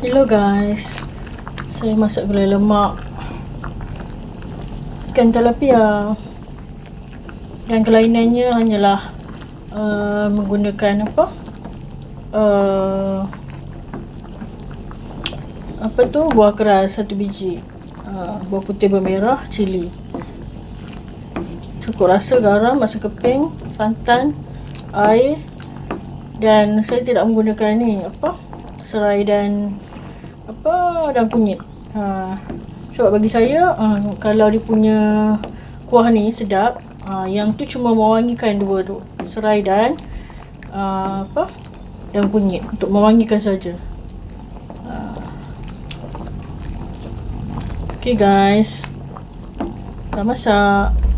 Hello guys. Saya masak gulai lemak. Ikan tilapia. Dan kelainannya hanyalah uh, menggunakan apa? Uh, apa tu buah keras satu biji. Uh, buah putih bermerah, cili. Cukup rasa garam, masa keping, santan, air dan saya tidak menggunakan ni apa? Serai dan apa dan kunyit. Ha, sebab bagi saya uh, kalau dia punya kuah ni sedap, uh, yang tu cuma mewangikan dua tu, serai dan uh, apa? dan kunyit untuk mewangikan saja. Uh. Okay guys. Dah masak.